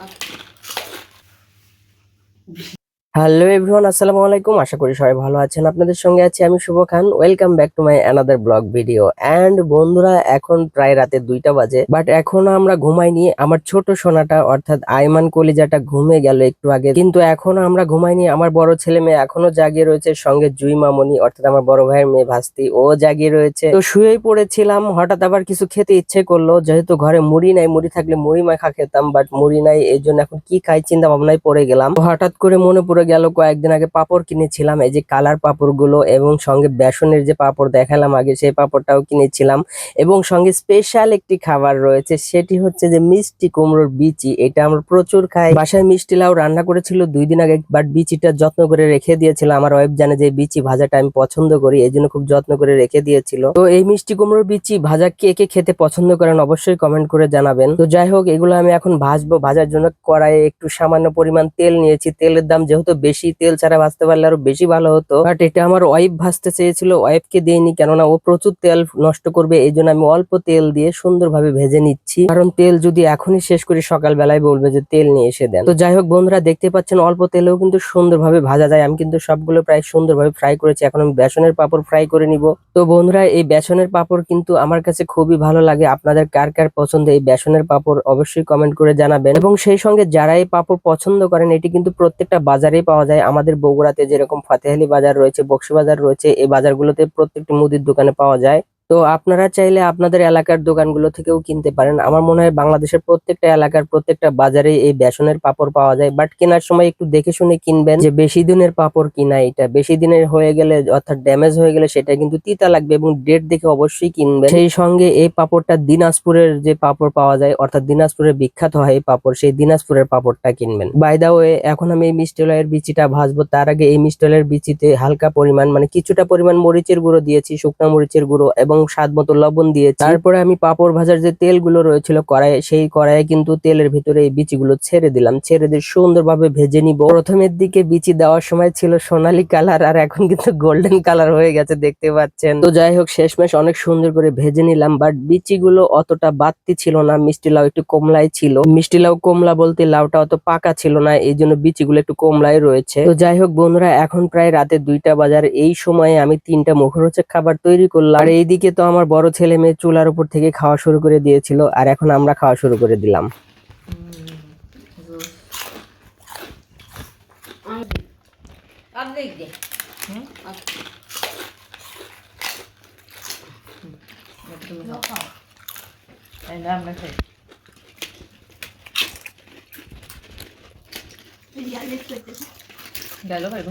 Okay. Hello everyone, আসসালামু আলাইকুম। আশা করি সবাই ভালো আছেন। আপনাদের সঙ্গে আছি আমি Shubho Khan. Welcome back to my another blog video and বন্ধুরা, এখন প্রায় রাতে দুইটা বাজে বাট এখনও আমরা ঘুমাইনি। আমার ছোট সোনাটা, অর্থাৎ আইমান কলিজাটা ঘুমে গেল একটু আগে। কিন্তু এখনও আমরা ঘুমাইনি। আমার বড় ছেলে মেয়ে এখনও জাগিয়ে রয়েছে, সঙ্গে জুই মামনি, অর্থাৎ আমার বড় ভাইয়ের মেয়ে ভাস্তি, ও জাগিয়ে রয়েছে। তো শুয়েই পড়েছিলাম, হঠাৎ আবার কিছু খেতে ইচ্ছে করল। যেহেতু ঘরে মুড়ি নাই, মুড়ি থাকলে মুড়ি মাখা খেতাম বাট মুড়ি নাই এই জন্য এখন কি খাই চিন্তা ভাবনায় পড়ে গেলাম। হঠাৎ করে মনে পড়ে গেল কয়েকদিন আগে পাপড় কিনেছিলাম, এই যে কালার পাপড়গুলো এবং সঙ্গে বেসনের যে পাপড় দেখালাম আগে, সেই পাপড়টাও কিনেছিলাম এবং সঙ্গে স্পেশাল একটি খাবার রয়েছে, সেটি হচ্ছে যে মিষ্টি কুমড়োর বিচি, এটা আমরা প্রচুর খাই। বাসায় মিষ্টি লাউ রান্না করেছিল দুই দিন আগে বাট বিচিটা যত্ন করে রেখে দিয়েছিল। আমার ওয়াইফ জানে যে বিচি ভাজাটা আমি পছন্দ করি, এই জন্য খুব যত্ন করে রেখে দিয়েছিল। তো এই মিষ্টি কুমড়োর বিচি ভাজা কে কে খেতে পছন্দ করেন অবশ্যই কমেন্ট করে জানাবেন। তো যাই হোক, এগুলো আমি এখন ভাজবো, ভাজার জন্য কড়াইয়ে একটু সামান্য পরিমাণ তেল নিয়েছি। তেলের দাম যেহেতু বেশি তেল ছাড়া ভাজতে পারলে আরও বেশি ভালো হতো। বাট এটা আমার ওয়াইফ ভাজতে চেয়েছিল ওয়াইফকে দিইনি কেননা ও প্রচুর তেল নষ্ট করবে এই জন্য আমি অল্প তেল দিয়ে সুন্দরভাবে ভেজে নিচ্ছি। কারণ তেল যদি এখনই শেষ করি সকাল বেলায় বলবে যে তেল নিয়ে এসে দেন। তো যাই হোক বন্ধুরা, দেখতে পাচ্ছেন অল্প তেলেও কিন্তু সুন্দরভাবে ভাজা যায়। আমি কিন্তু সবগুলো প্রায় সুন্দরভাবে ফ্রাই করেছি। এখন আমি বেসনের পাপড় ফ্রাই করে নিব। তো বন্ধুরা, এই বেসনের পাপড় কিন্তু আমার কাছে খুবই ভালো লাগে। আপনাদের কার কার পছন্দ এই বেসনের পাপড়, অবশ্যই কমেন্ট করে জানাবেন। এবং সেই সঙ্গে যারা এই পাপড় পছন্দ করেন, এটি কিন্তু প্রত্যেকটা বাজারেই পাওয়া যায়। আমাদের বগুড়াতে যেরকম ফাতেহালি বাজার রয়েছে, বক্সি বাজার রয়েছে, এই বাজারগুলোতে প্রত্যেকটি মুদির দোকানে পাওয়া যায়। তো আপনারা চাইলে আপনাদের এলাকার দোকানগুলো থেকেও কিনতে পারেন। আমার মনে হয় বাংলাদেশের প্রত্যেকটা এলাকার প্রত্যেকটা বাজারে এই বেসনের পাপড় পাওয়া যায় বাট কেনার সময় একটু দেখে শুনে কিনবেন যে বেশি দিনের পাপড় কিনা এটা। বেশি দিনের হয়ে গেলে অর্থাৎ ড্যামেজ হয়ে গেলে সেটা কিন্তু তিতা লাগবে এবং ডেট দেখে অবশ্যই কিনবেন। সেই সঙ্গে এই পাপড়টা দিনাজপুরের যে পাপড় পাওয়া যায়, অর্থাৎ দিনাজপুরের বিখ্যাত হয় এই পাপড়, সেই দিনাজপুরের পাপড়টা কিনবেন। বাই দা ওয়ে এখন আমি এই মিষ্টি লাউয়ের বিচিটা ভাজবো। তার আগে এই মিষ্টি লাউয়ের বিচিতে হালকা পরিমাণ মানে কিছুটা পরিমাণ মরিচের গুঁড়ো দিয়েছি, শুকনো মরিচের গুঁড়ো এবং স্বাদ মতো লবণ দিয়েছি। তারপরে আমি পাপড় ভাজার যে তেলগুলো রয়েছিল কড়াইয়ে, সেই কড়াইয়ে কিন্তু তেলের ভিতরে এই বিচিগুলো ছেড়ে দিলাম। ছেড়ে দিয়ে সুন্দরভাবে ভেজে নিব। প্রথমের দিকে বিচি দেওয়ার সময় ছিল সোনালী কালার, আর এখন কিন্তু গোল্ডেন কালার হয়ে গেছে, দেখতে পাচ্ছেন। তো যাই হোক, শেষমেশ অনেক সুন্দর করে ভেজে নিলাম, বাট বিচিগুলো অতটা বাড়তি ছিল না, মিষ্টি লাউ একটু কমলাই ছিল। মিষ্টি লাউ কমলা বলতে লাউটা অত পাকা ছিল না, এই জন্য বিচিগুলো একটু কমলাই রয়েছে। তো যাই হোক, বন্ধুরা, এখন প্রায় রাতে দুইটা বাজার, এই সময়ে আমি তিনটা মুখরোচক খাবার তৈরি করলাম। আর এইদিকে তো আমার বড় ছেলে মেয়ে চুলার উপর থেকে খাওয়া শুরু করে দিয়েছিল আর এখন আমরা খাওয়া শুরু করে দিলাম। গেল ভাই